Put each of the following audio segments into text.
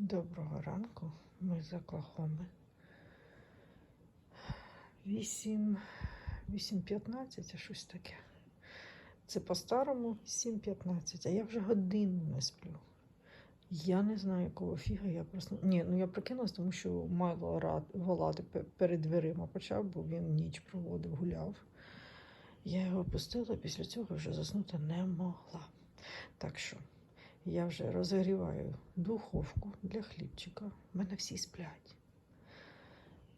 Доброго ранку, ми з Оклахоми. 8.15, а щось таке. Це по-старому 7.15, а я вже годину не сплю. Я не знаю, якого фіга я просто. Ні, ну я прокинулась, тому що мало рад волати перед дверима почав, бо він ніч проводив, гуляв. Я його пустила, після цього вже заснути не могла. Так що я вже розігріваю духовку для хлібчика. У мене всі сплять.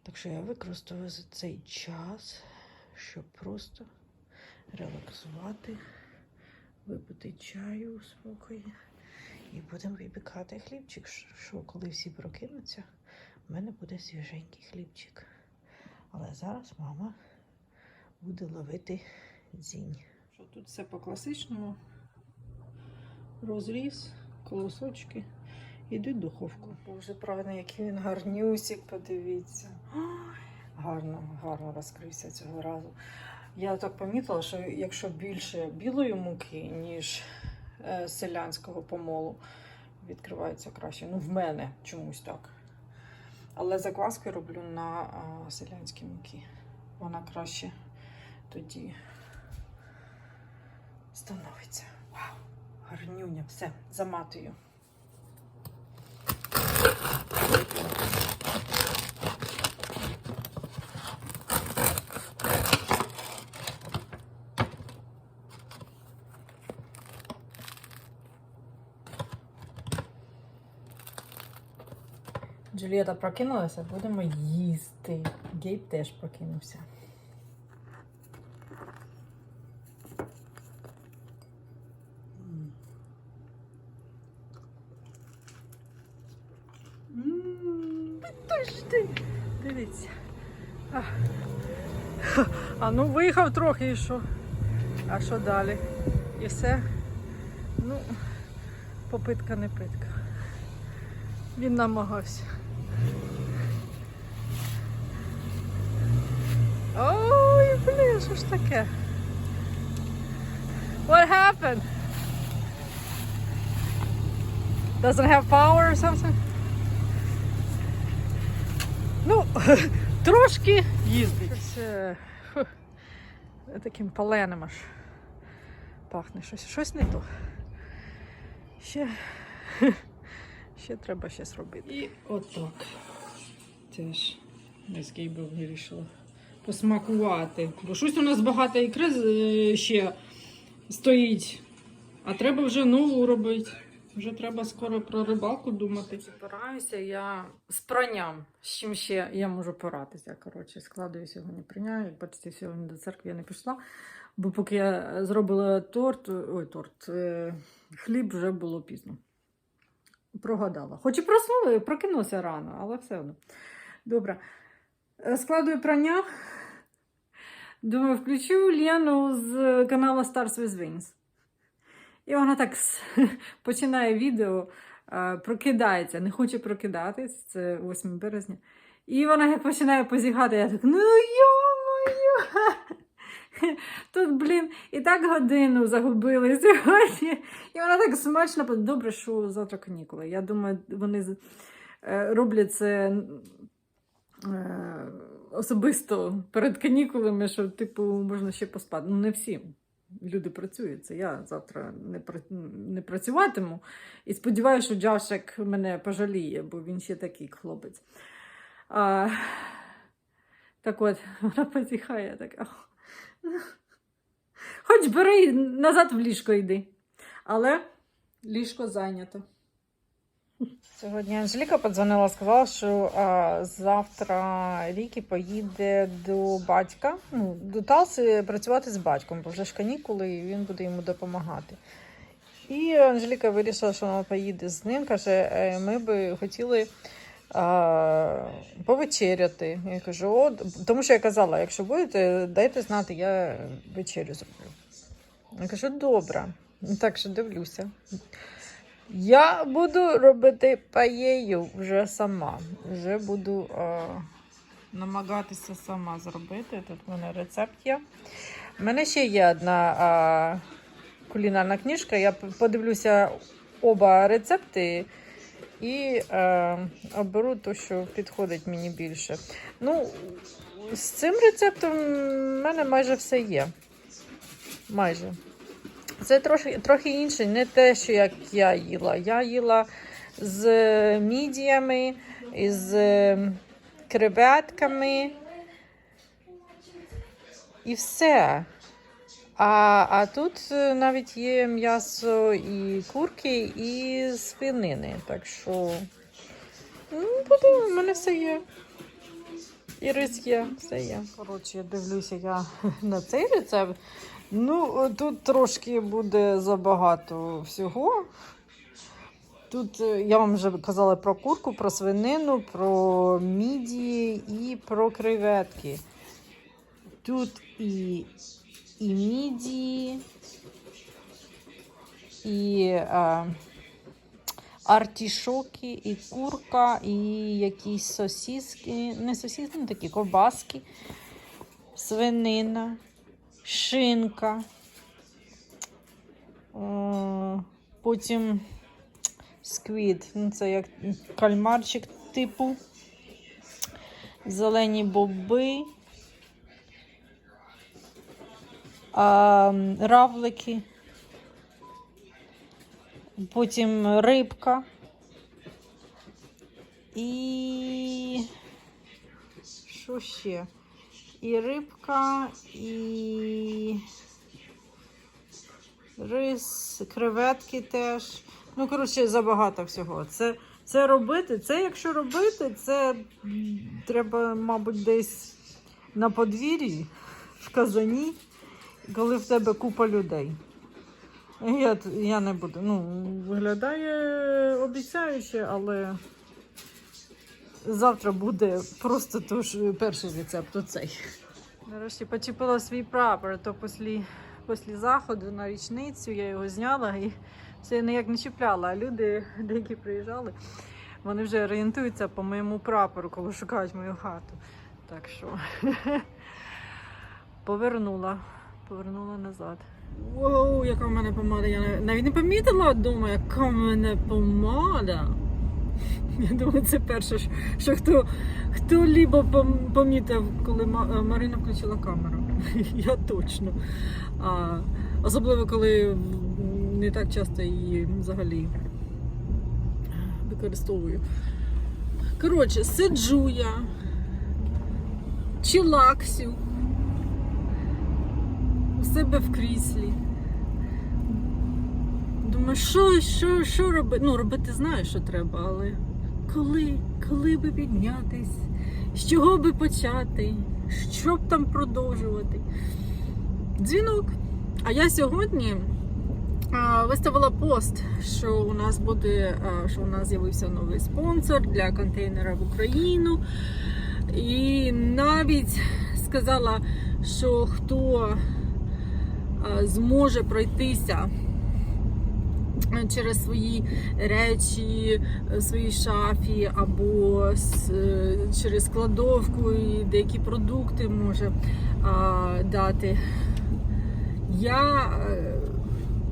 Так що я використовую за цей час, щоб просто релаксувати, випити чаю у спокої. І будемо випікати хлібчик, що коли всі прокинуться, в мене буде свіженький хлібчик. Але зараз мама буде ловити дзінь. Що тут все по класичному розріз, колосочки. Іди в духовку. Боже, правильно, який він гарнюсик, подивіться. Гарно, гарно розкрився цього разу. Я так помітила, що якщо більше білої муки, ніж е, селянського помолу, відкривається краще. Ну, в мене чомусь так. Але закваски роблю на а, селянській муки. Вона краще тоді становиться. Гарнюня, все, заматую. Джулієта прокинулася, будемо їсти. Гейб теж прокинувся. Подожди, дивіться. А. а ну виїхав трохи і що? А що далі? І все? Ну, попитка не питка. Він намагався. Ой, блін, що ж таке? What happened? Doesn't have power or something? Ну, трошки їздить. Щось, е, фу, таким паленим аж пахне щось. Щось не то. Ще, ще треба щось робити. І отак. Теж з Гейбом вирішила посмакувати. Бо щось у нас багато ікри е, ще стоїть. А треба вже нову робити. Вже треба скоро про рибалку думати. Пораюся я з пранням. З чим ще я можу поратися. Коротше, складую сьогодні прання. Як бачите, сьогодні до церкви я не пішла. Бо поки я зробила торт, ой, торт, е, хліб вже було пізно. Прогадала. Хоч і проснула, прокинулася рано, але все одно. Добре. Е, Складую прання. Думаю, включу Лену з каналу Stars with Wings. І вона так починає відео, прокидається, не хоче прокидатись, це 8 березня. І вона як починає позігати, я так, ну йо-моє. Тут, блін, і так годину загубили сьогодні. І вона так смачно, добре, що завтра канікули. Я думаю, вони е, роблять це е, особисто перед канікулами, що, типу, можна ще поспати. Ну, не всі. Люди працюють. Це я завтра не, не працюватиму. І сподіваюся, що Джашек мене пожаліє, бо він ще такий хлопець. А, так от, вона потіхає така. «Ах, ну, Хоч бери назад в ліжко йди. Але ліжко зайнято. Сьогодні Анжеліка подзвонила, сказала, що а, завтра Рікі поїде до батька, ну, до Талси працювати з батьком, бо вже ж канікули, і він буде йому допомагати. І Анжеліка вирішила, що вона поїде з ним. Каже, «Е, ми би хотіли а, повечеряти. Я кажу, о, тому що я казала, якщо будете, дайте знати, я вечерю зроблю. Я кажу, добре. Так що дивлюся. Я буду робити паєю вже сама. Вже буду а, намагатися сама зробити. Тут в мене рецепт є. У мене ще є одна а, кулінарна книжка. Я подивлюся оба рецепти і е, оберу те, що підходить мені більше. Ну, з цим рецептом в мене майже все є. Майже. Це трохи, трохи інше, не те, що як я їла. Я їла з мідіями, з креветками і все. А, а тут е, навіть є м'ясо і курки, і свинини. Так що ну, буде, в мене все є. І рис є, все є. Коротше, я дивлюся я на цей рецепт. Ну, тут трошки буде забагато всього. Тут е, я вам вже казала про курку, про свинину, про мідії і про креветки. Тут і, і мідії, і е, артішоки, і курка, і якісь сосиски, не сосиски, ну такі ковбаски, свинина, шинка. Потім сквід, ну це як кальмарчик типу, зелені боби, равлики, потім рибка. І що ще? І рибка, і рис, креветки теж. Ну, коротше, забагато всього. Це, це робити, це якщо робити, це треба, мабуть, десь на подвір'ї, в казані, коли в тебе купа людей. Я, я не буду. Ну, виглядає обіцяюче, але завтра буде просто тож, перший рецепт оцей. Нарешті почепила свій прапор, то після, після заходу на річницю я його зняла і все ніяк не чіпляла. А люди, деякі приїжджали, вони вже орієнтуються по моєму прапору, коли шукають мою хату. Так що повернула, повернула назад. Воу, яка в мене помада. Я навіть не помітила вдома, яка в мене помада. Я думаю, це перше, що- хто, хто лібо пом- помітив, коли е, Марина включила камеру. Я точно. А, особливо, коли не так часто її взагалі використовую. Коротше, сиджу я, чилаксю у себе в кріслі. Думаю, що, що, що робити? Ну, робити знаю, що треба, але коли, коли би піднятись, з чого би почати, що б там продовжувати? Дзвінок. А я сьогодні а, виставила пост, що у нас буде, а, що у нас з'явився новий спонсор для контейнера в Україну. І навіть сказала, що хто а, зможе пройтися через свої речі, е, в своїй шафі або е, через кладовку і деякі продукти може дати. Я е,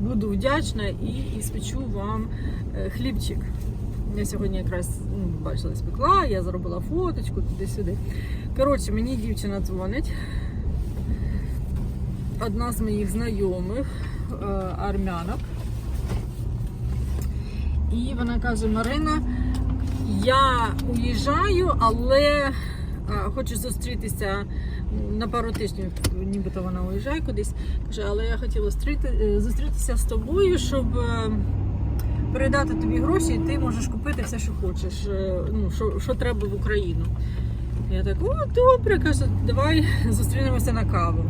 буду вдячна і, спечу вам е, хлібчик. Я сьогодні якраз ну, бачила, спекла, я зробила фоточку туди-сюди. Коротше, мені дівчина дзвонить. Одна з моїх знайомих е, армянок. І вона каже: Марина, я уїжджаю, але хочу зустрітися на пару тижнів, нібито вона уїжджає кудись. Каже, але я хотіла е, зустрітися з тобою, щоб е, передати тобі гроші, і ти можеш купити все, що хочеш, е, ну, що, що треба в Україну. Я так, о, добре, каже, давай зустрінемося на каву.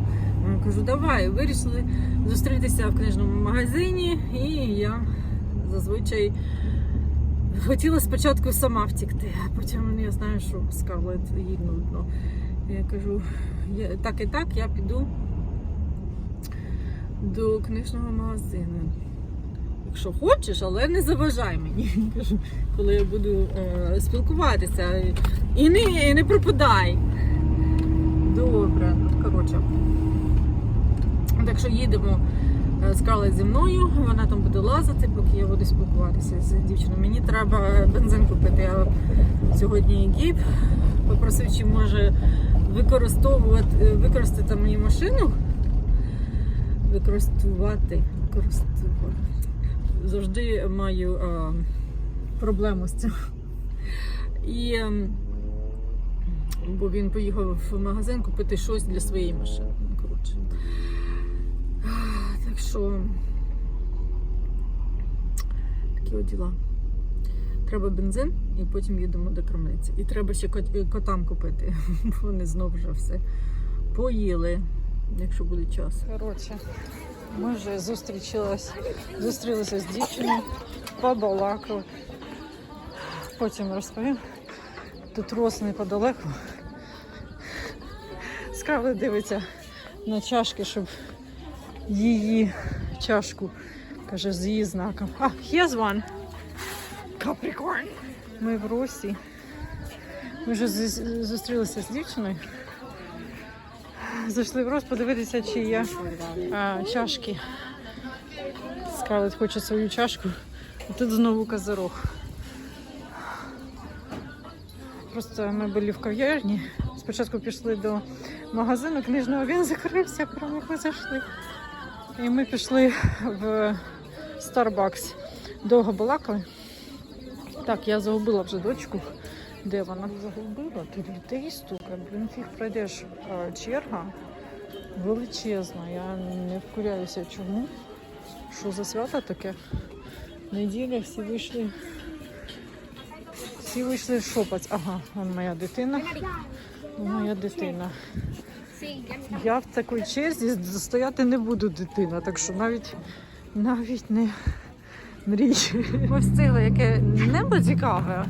Я кажу, давай, вирішили зустрітися в книжному магазині, і я зазвичай хотіла спочатку сама втікти, а потім я знаю, що Скарлет їй нудно. Я кажу, я, так і так, я піду до книжного магазину. Якщо хочеш, але не заважай мені. Кажу, коли я буду е, спілкуватися. І не, і не пропадай. Добре, ну коротше. Так що їдемо е, Скарлетт зі мною, вона там буде лазити, поки я буду спілкуватися з дівчиною. Мені треба бензин купити. Я сьогодні Гіб попросив, чи може використовувати е, використати мою машину. Використовувати. Використовувати. Завжди маю е, проблему з цим. І ем, бо він поїхав в магазин купити щось для своєї машини. Коротше. Що такі от діла. Треба бензин і потім їдемо до крамниці. І треба ще кот- котам купити, бо вони знов вже все поїли, якщо буде час. Коротше, ми вже зустрічалися, зустрілися з дівчиною, побалакали. Потім розповім. Тут роз неподалеку. Скарлет дивиться на чашки, щоб її чашку, каже, з її знаком. А, here's one. Capricorn. Ми в Росі. Ми вже зустрілися з дівчиною. Зайшли в Рос подивитися, чи є а, чашки. Скарлет хоче свою чашку. А тут знову козирог. Просто ми були в кав'ярні. Спочатку пішли до магазину книжного, він закрився, прямо ми зайшли. І ми пішли в Starbucks. Довго балакали. Так, я загубила вже дочку. Де вона загубила? Тут людей стука. Блін, фіг пройдеш. Черга величезна. Я не вкуряюся чому. Що за свято таке? Неділя всі вийшли. Всі вийшли шопати. Ага, вон моя дитина. Моя дитина. Я в такій черзі стояти не буду дитина, так що навіть навіть не мрій. Ми встигли, яке небо цікаве.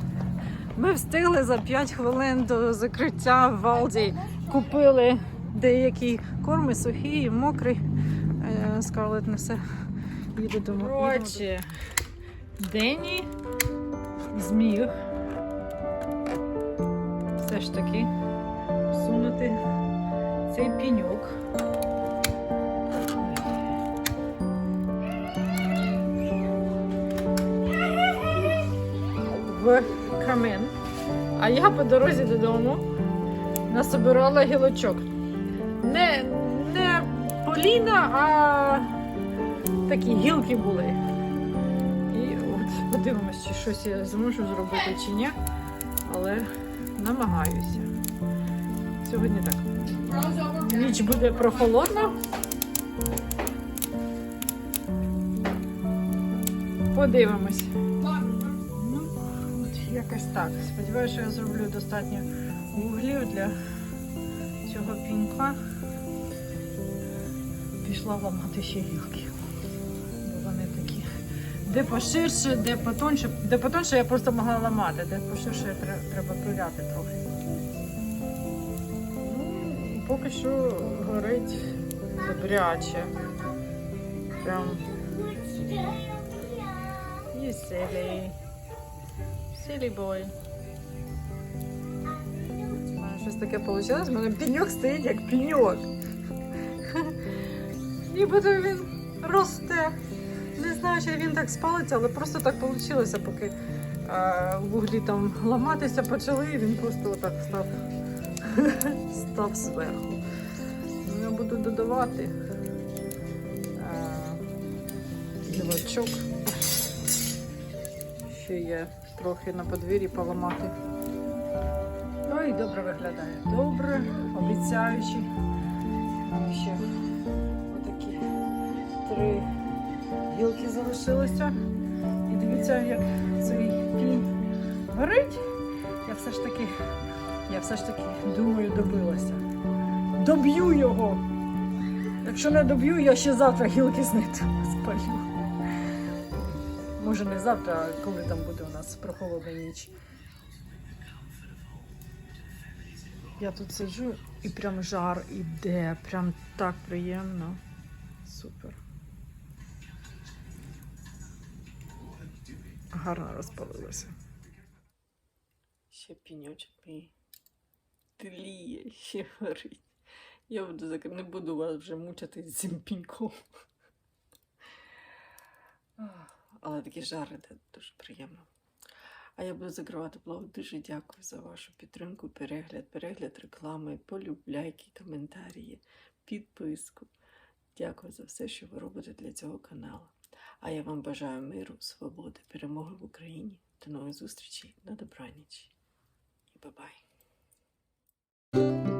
Ми встигли за 5 хвилин до закриття в Алді. Купили деякі корми сухі, мокрі. Е, Скарлет несе. Їде до Коротше, Дені зміг все ж таки всунути цей піньок. В камин. А я по дорозі додому насобирала гілочок. Не, не поліна, а такі гілки були. І от подивимось, чи щось я зможу зробити чи ні. Але намагаюся. Сьогодні так. Ніч буде прохолодна. Подивимось. Ну, от якось так. Сподіваюся, що я зроблю достатньо вуглів для цього пінька. Пішла ламати ще гілки. Вони такі. Де поширше, де потонше. Де потонше я просто могла ламати, де поширше треба пиляти трохи. Поки що горить добряче. Прям. You silly. Silly boy. Щось таке вийшло, в мене пеньок стоїть як пеньок. Нібито він росте. Не знаю, чи він так спалиться, але просто так вийшло, поки е, вуглі там ламатися почали, і він просто отак став, став зверху. Ну, я буду додавати е, гілочок. Ще є трохи на подвір'ї поламати. Ой, добре виглядає. Добре, обіцяючи. Ще отакі три гілки залишилося. І дивіться, як цей пінь горить. Я все ж таки, я все ж таки думаю, добилася. Доб'ю його. Якщо не доб'ю, я ще завтра гілки знайду спалю. Може не завтра, а коли там буде у нас прохолодна ніч. Я тут сиджу і прям жар іде, прям так приємно. Супер. Гарно розпалилося. Ще піньочок мій тліє, ще горить. Я буду не буду вас вже мучити з цим піньком. Але такі жари це дуже приємно. А я буду закривати блог. Дуже дякую за вашу підтримку, перегляд, перегляд реклами, полюбляйки, коментарі, підписку. Дякую за все, що ви робите для цього каналу. А я вам бажаю миру, свободи, перемоги в Україні. До нових зустрічей на добраніч. І бабай. Música